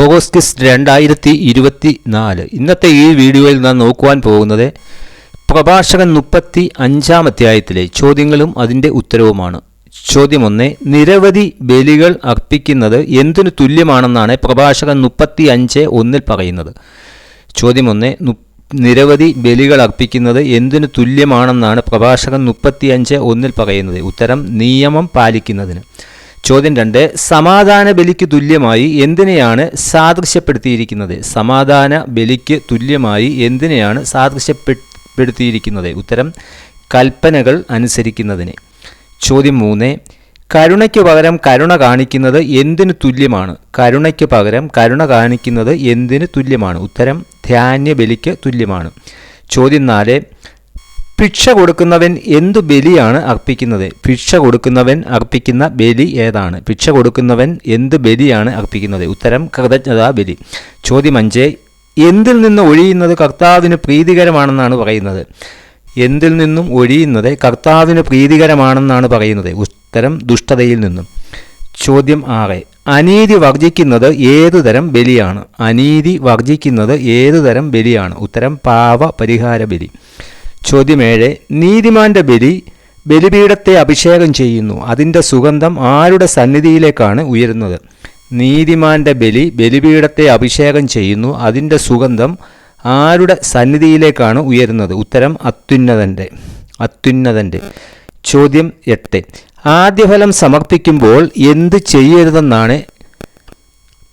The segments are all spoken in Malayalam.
ഓഗസ്റ്റ് രണ്ടായിരത്തി ഇരുപത്തി നാല് ഇന്നത്തെ ഈ വീഡിയോയിൽ നാം നോക്കുവാൻ പോകുന്നത് പ്രഭാഷകൻ മുപ്പത്തി അഞ്ചാം അധ്യായത്തിലെ ചോദ്യങ്ങളും അതിന്റെ ഉത്തരവുമാണ്. ചോദ്യം ഒന്ന് നിരവധി ബലികൾ അർപ്പിക്കുന്നത് എന്തിനു തുല്യമാണെന്നാണ് പ്രഭാഷകൻ മുപ്പത്തി അഞ്ച് ഒന്നിൽ പറയുന്നത്. ചോദ്യം ഒന്ന് നിരവധി ബലികൾ അർപ്പിക്കുന്നത് എന്തിനു തുല്യമാണെന്നാണ് പ്രഭാഷകൻ മുപ്പത്തി അഞ്ച് ഒന്നിൽ പറയുന്നത്. ഉത്തരം നിയമം പാലിക്കുന്നതിന്. ചോദ്യം രണ്ട് സമാധാന ബലിക്ക് തുല്യമായി എന്തിനെയാണ് സാദൃശ്യപ്പെടുത്തിയിരിക്കുന്നത്? സമാധാന ബലിക്ക് തുല്യമായി എന്തിനെയാണ് സാദൃശ്യപ്പെടുത്തിയിരിക്കുന്നത്? ഉത്തരം കൽപ്പനകൾ അനുസരിക്കുന്നതിന്. ചോദ്യം മൂന്ന് കരുണയ്ക്ക് പകരം കരുണ കാണിക്കുന്നത് എന്തിനു തുല്യമാണ്? കരുണയ്ക്ക് പകരം കരുണ കാണിക്കുന്നത് എന്തിനു തുല്യമാണ്? ഉത്തരം ധാന്യ ബലിക്ക് തുല്യമാണ്. ചോദ്യം നാല് ഭിക്ഷ കൊടുക്കുന്നവൻ എന്തു ബലിയാണ് അർപ്പിക്കുന്നത്? ഭിക്ഷ കൊടുക്കുന്നവൻ അർപ്പിക്കുന്ന ബലി ഏതാണ്? ഭിക്ഷ കൊടുക്കുന്നവൻ എന്ത് ബലിയാണ് അർപ്പിക്കുന്നത്? ഉത്തരം കൃതജ്ഞതാ ബലി ചോദ്യം അഞ്ച് എന്തിൽ നിന്ന് ഒഴിയുന്നത് കർത്താവിന് പ്രീതികരമാണെന്നാണ് പറയുന്നത്? എന്തിൽ നിന്നും ഒഴിയുന്നത് കർത്താവിന് പ്രീതികരമാണെന്നാണ് പറയുന്നത്? ഉത്തരം ദുഷ്ടതയിൽ നിന്നും. ചോദ്യം ആറ് അനീതി വർജിക്കുന്നത് ഏതു തരം ബലിയാണ്? അനീതി വർജിക്കുന്നത് ഏതു തരം ബലിയാണ്? ഉത്തരം പാവ പരിഹാര ബലി ചോദ്യം ഏഴ് നീതിമാന്റെ ബലി ബലിപീഠത്തെ അഭിഷേകം ചെയ്യുന്നു. അതിന്റെ സുഗന്ധം ആരുടെ സന്നിധിയിലേക്കാണ് ഉയരുന്നത്? നീതിമാന്റെ ബലി ബലിപീഠത്തെ അഭിഷേകം ചെയ്യുന്നു. അതിന്റെ സുഗന്ധം ആരുടെ സന്നിധിയിലേക്കാണ് ഉയരുന്നത്? ഉത്തരം അത്യുന്നതന്റെ അത്യുന്നതന്റെ ചോദ്യം എട്ട്. ആദ്യഫലം സമർപ്പിക്കുമ്പോൾ എന്ത് ചെയ്യരുതെന്നാണ്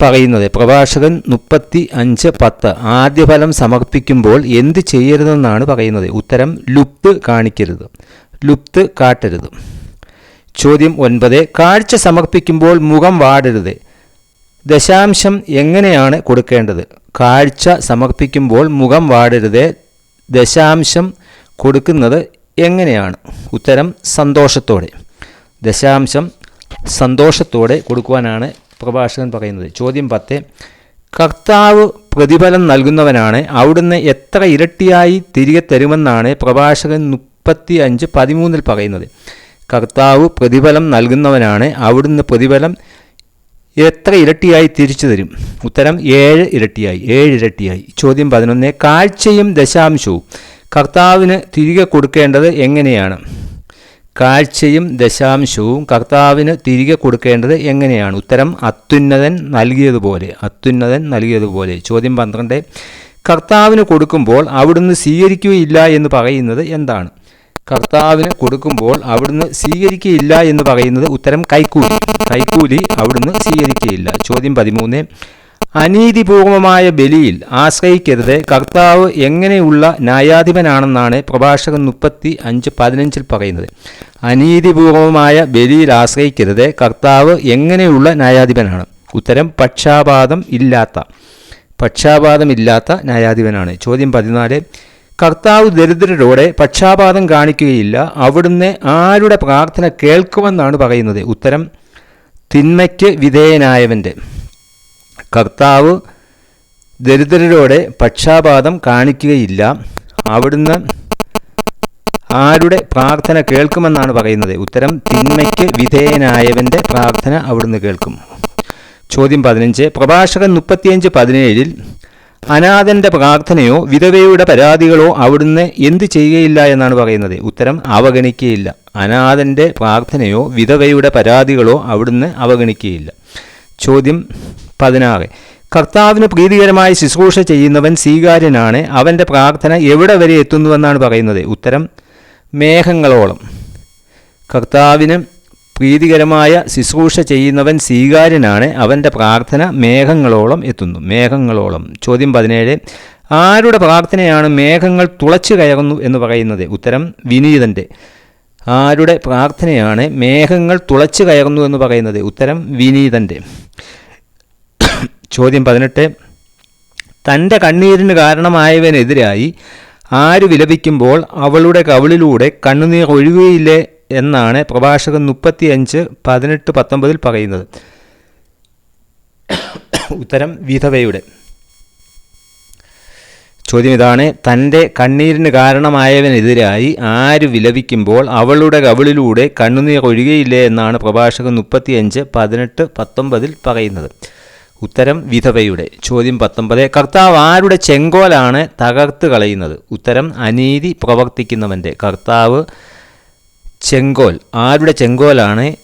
പറയുന്നത്. പ്രഭാഷകൻ മുപ്പത്തി അഞ്ച് പത്ത്. ആദ്യഫലം സമർപ്പിക്കുമ്പോൾ എന്ത് ചെയ്യരുതെന്നാണ് പറയുന്നത്. ഉത്തരം ലുപ്ത് കാണിക്കരുത്. ലുപ്ത് കാട്ടരുത്. ചോദ്യം ഒൻപത്. കാഴ്ച സമർപ്പിക്കുമ്പോൾ മുഖം വാടരുത്. ദശാംശം എങ്ങനെയാണ് കൊടുക്കേണ്ടത്? കാഴ്ച സമർപ്പിക്കുമ്പോൾ മുഖം വാടരുത്. ദശാംശം കൊടുക്കുന്നത് എങ്ങനെയാണ്? ഉത്തരം സന്തോഷത്തോടെ. ദശാംശം സന്തോഷത്തോടെ കൊടുക്കുവാനാണ് പ്രഭാഷകൻ പറയുന്നത്. ചോദ്യം പത്ത്. കർത്താവ് പ്രതിഫലം നൽകുന്നവനാണ് അവിടുന്ന് എത്ര ഇരട്ടിയായി തിരികെ തരുമെന്നാണ് പ്രഭാഷകൻ മുപ്പത്തി അഞ്ച് പതിമൂന്നിൽ പറയുന്നത്. കർത്താവ് പ്രതിഫലം നൽകുന്നവനാണ് അവിടുന്ന് പ്രതിഫലം എത്ര ഇരട്ടിയായി തിരിച്ചു തരും? ഉത്തരം ഏഴ് ഇരട്ടിയായി ഏഴ് ഇരട്ടിയായി. ചോദ്യം പതിനൊന്ന്. കാഴ്ചയും ദശാംശവും. കർത്താവിന് തിരികെ കൊടുക്കേണ്ടത് എങ്ങനെയാണ്? കാഴ്ചയും ദശാംശവും കർത്താവിന് തിരികെ കൊടുക്കേണ്ടത് എങ്ങനെയാണ്? ഉത്തരം അത്യുന്നതൻ നൽകിയതുപോലെ അത്യുന്നതൻ നൽകിയതുപോലെ. ചോദ്യം പന്ത്രണ്ട്. കർത്താവിന് കൊടുക്കുമ്പോൾ അവിടുന്ന് സ്വീകരിക്കുകയില്ല എന്ന് പറയുന്നത് എന്താണ്? കർത്താവിന് കൊടുക്കുമ്പോൾ അവിടുന്ന് സ്വീകരിക്കുകയില്ല എന്ന് പറയുന്നത് ഉത്തരം കൈക്കൂലി. കൈക്കൂലി അവിടുന്ന് സ്വീകരിക്കുകയില്ല. ചോദ്യം പതിമൂന്ന്. അനീതിപൂർവമായ ബലിയിൽ ആശ്രയിക്കരുത്. കർത്താവ് എങ്ങനെയുള്ള ന്യായാധിപനാണെന്നാണ് പ്രഭാഷകൻ മുപ്പത്തി അഞ്ച് പതിനഞ്ചിൽ പറയുന്നത്. അനീതിപൂർവമായ ബലിയിൽ ആശ്രയിക്കരുത്. കർത്താവ് എങ്ങനെയുള്ള ന്യായാധിപനാണ്? ഉത്തരം പക്ഷാപാതം ഇല്ലാത്ത പക്ഷാപാതമില്ലാത്ത ന്യായാധിപനാണ്. ചോദ്യം പതിനാല്. കർത്താവ് ദരിദ്രരോടെ പക്ഷാപാതം കാണിക്കുകയില്ല. അവിടുന്ന് ആരുടെ പ്രാർത്ഥന കേൾക്കുമെന്നാണ് പറയുന്നത്. ഉത്തരം തിന്മയ്ക്ക് വിധേയനായവന്റെ കർത്താവ് ദരിദ്രരോടെ പക്ഷാപാതം കാണിക്കുകയില്ല. അവിടുന്ന് ആരുടെ പ്രാർത്ഥന കേൾക്കുമെന്നാണ് പറയുന്നത്. ഉത്തരം തിന്മയ്ക്ക് വിധേയനായവന്റെ പ്രാർത്ഥന അവിടുന്ന് കേൾക്കും. ചോദ്യം പതിനഞ്ച് പ്രഭാഷകൻ മുപ്പത്തിയഞ്ച് പതിനേഴിൽ അനാഥന്റെ പ്രാർത്ഥനയോ വിധവയുടെ പരാതികളോ അവിടുന്ന് എന്ത് ചെയ്യുകയില്ല എന്നാണ് പറയുന്നത്. ഉത്തരം അവഗണിക്കുകയില്ല. അനാഥന്റെ പ്രാർത്ഥനയോ വിധവയുടെ പരാതികളോ അവിടുന്ന് അവഗണിക്കുകയില്ല. ചോദ്യം പതിനാറ്. കർത്താവിന് പ്രീതികരമായി ശുശ്രൂഷ ചെയ്യുന്നവൻ സ്വീകാര്യനാണ്. അവന്റെ പ്രാർത്ഥന എവിടെ വരെ എത്തുന്നുവെന്നാണ് പറയുന്നത്? ഉത്തരം മേഘങ്ങളോളം. കർത്താവിന് പ്രീതികരമായ ശുശ്രൂഷ ചെയ്യുന്നവൻ സ്വീകാര്യനാണ്. അവന്റെ പ്രാർത്ഥന മേഘങ്ങളോളം എത്തുന്നു. മേഘങ്ങളോളം. ചോദ്യം പതിനേഴ്. ആരുടെ പ്രാർത്ഥനയാണ് മേഘങ്ങൾ തുളച്ചു കയറുന്നു എന്ന് പറയുന്നത്? ഉത്തരം വിനീതന്റെ ആരുടെ പ്രാർത്ഥനയാണ് മേഘങ്ങൾ തുളച്ചു കയറുന്നു എന്ന് പറയുന്നത്? ഉത്തരം വിനീതന്റെ ചോദ്യം പതിനെട്ട്. തന്റെ കണ്ണീരിന് കാരണമായവനെതിരായി ആര് വിലപിക്കുമ്പോൾ അവളുടെ കവിളിലൂടെ കണ്ണുനീർ ഒഴുകുകയില്ലേ എന്നാണ് പ്രഭാഷകൻ മുപ്പത്തിയഞ്ച് പതിനെട്ട് പത്തൊമ്പതിൽ പറയുന്നത്. ഉത്തരം വിധവയുടെ. ചോദ്യം ഇതാണ്. തന്റെ കണ്ണീരിന് കാരണമായവനെതിരായി ആര് വിലപിക്കുമ്പോൾ അവളുടെ കവിളിലൂടെ കണ്ണുനീർ ഒഴുകയില്ലേ എന്നാണ് പ്രഭാഷകൻ മുപ്പത്തിയഞ്ച് പതിനെട്ട് പത്തൊമ്പതിൽ പറയുന്നത്. ഉത്തരം വിധവയുടെ. ചോദ്യം പത്തൊമ്പത്. കർത്താവ് ആരുടെ ചെങ്കോലാണ് തകർത്ത് കളയുന്നത്? ഉത്തരം അനീതി പ്രവർത്തിക്കുന്നവന്റെ കർത്താവ് ചെങ്കോൽ. ആരുടെ ചെങ്കോലാണ്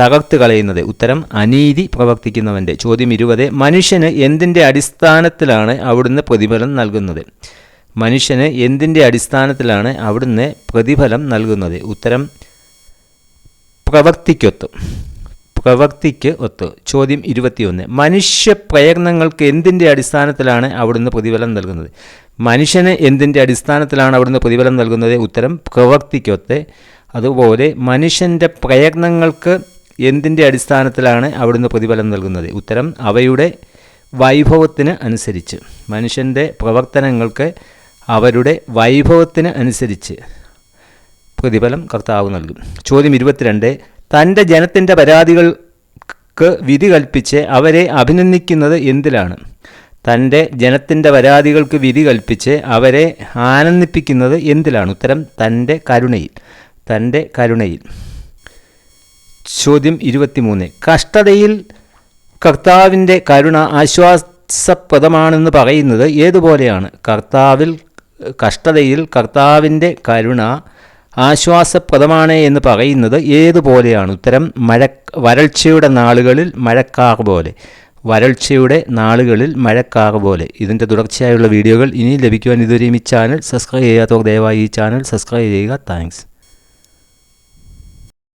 തകർത്ത് കളയുന്നത്? ഉത്തരം അനീതി പ്രവർത്തിക്കുന്നവന്റെ ചോദ്യം ഇരുപത്. മനുഷ്യന് എന്തിന്റെ അടിസ്ഥാനത്തിലാണ് അവിടുന്ന് പ്രതിഫലം നൽകുന്നത്? മനുഷ്യന് എന്തിന്റെ അടിസ്ഥാനത്തിലാണ് അവിടുന്ന് പ്രതിഫലം നൽകുന്നത്? ഉത്തരം പ്രവൃത്തിക്കൊത്ത് പ്രവൃത്തിക്ക് ഒത്ത്. ചോദ്യം ഇരുപത്തിയൊന്ന്. മനുഷ്യ പ്രയത്നങ്ങൾക്ക് എന്തിന്റെ അടിസ്ഥാനത്തിലാണ് അവിടുന്ന് പ്രതിഫലം നൽകുന്നത്? മനുഷ്യന് എന്തിന്റെ അടിസ്ഥാനത്തിലാണ് അവിടുന്ന് പ്രതിഫലം നൽകുന്നത്? ഉത്തരം പ്രവൃത്തിക്കൊത്ത് അതുപോലെ മനുഷ്യന്റെ പ്രയത്നങ്ങൾക്ക് എന്തിന്റെ അടിസ്ഥാനത്തിലാണ് അവിടുന്ന് പ്രതിഫലം നൽകുന്നത്? ഉത്തരം അവയുടെ വൈഭവത്തിന് അനുസരിച്ച്. മനുഷ്യന്റെ പ്രവർത്തനങ്ങൾക്ക് അവരുടെ വൈഭവത്തിന് അനുസരിച്ച് പ്രതിഫലം കർത്താവ് നൽകും. ചോദ്യം ഇരുപത്തിരണ്ട്. തന്റെ ജനത്തിന്റെ പരാതികൾക്ക് വിധി കൽപ്പിച്ച് അവരെ അഭിനന്ദിക്കുന്നത് എന്തിലാണ്? തന്റെ ജനത്തിന്റെ പരാതികൾക്ക് വിധി കൽപ്പിച്ച് അവരെ ആനന്ദിപ്പിക്കുന്നത് എന്തിലാണ്? ഉത്തരം തന്റെ കരുണയിൽ. തന്റെ കരുണയിൽ. ചോദ്യം ഇരുപത്തിമൂന്ന്. കഷ്ടതയിൽ കർത്താവിന്റെ കരുണ ആശ്വാസപ്രദമാണെന്ന് പറയുന്നത് ഏതുപോലെയാണ്? കർത്താവിൽ കഷ്ടതയിൽ കർത്താവിന്റെ കരുണ ആശ്വാസപ്രദമാണ് എന്ന് പറയുന്നത് ഏതുപോലെയാണ്? ഉത്തരം മഴ വരൾച്ചയുടെ നാളുകളിൽ മഴക്കാർ പോലെ. വരൾച്ചയുടെ നാളുകളിൽ മഴക്കാർ പോലെ. ഇതിന്റെ തുടർച്ചയായുള്ള വീഡിയോകൾ ഇനി ലഭിക്കുവാൻ ഇതുവരെയും ഈ ചാനൽ സബ്സ്ക്രൈബ് ചെയ്യാത്തവർ ദയവായി ഈ ചാനൽ സബ്സ്ക്രൈബ് ചെയ്യുക. താങ്ക്സ്.